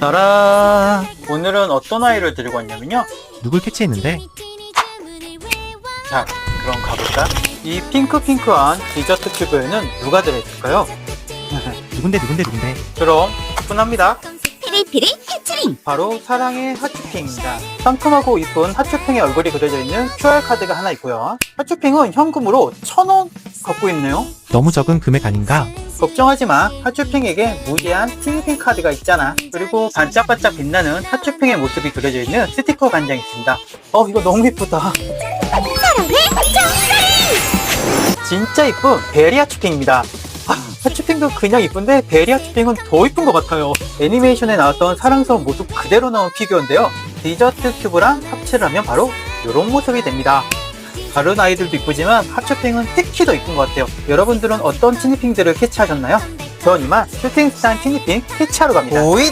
따라 오늘은 어떤 아이를 들고 왔냐면요 누굴 캐치했는데? 자 그럼 가볼까? 이 핑크핑크한 디저트 큐브에는 누가 들어있을까요? 누군데 누군데 누군데? 그럼 분합니다 피리피리 해치링 바로 사랑의 하츄핑입니다. 상큼하고 이쁜 하츄핑의 얼굴이 그려져 있는 QR카드가 하나 있고요. 하츄핑은 현금으로 1000원 갖고 있네요. 너무 적은 금액 아닌가? 걱정하지 마. 하츄핑에게 무제한 티니핑 카드가 있잖아. 그리고 반짝반짝 빛나는 하츄핑의 모습이 그려져 있는 스티커 간장이 있습니다. 어, 이거 너무 이쁘다. 진짜 이쁜 베리 하츄핑입니다. 아, 하츄핑도 그냥 이쁜데 베리 하츄핑은 더 이쁜 것 같아요. 애니메이션에 나왔던 사랑스러운 모습 그대로 나온 피규어인데요. 디저트 큐브랑 합체를 하면 바로 이런 모습이 됩니다. 다른 아이들도 이쁘지만 하츄핑은 특히 더 이쁜 것 같아요. 여러분들은 어떤 티니핑들을 캐치하셨나요? 전 이만 슈팅스탄 티니핑 캐치하러 갑니다. 오잇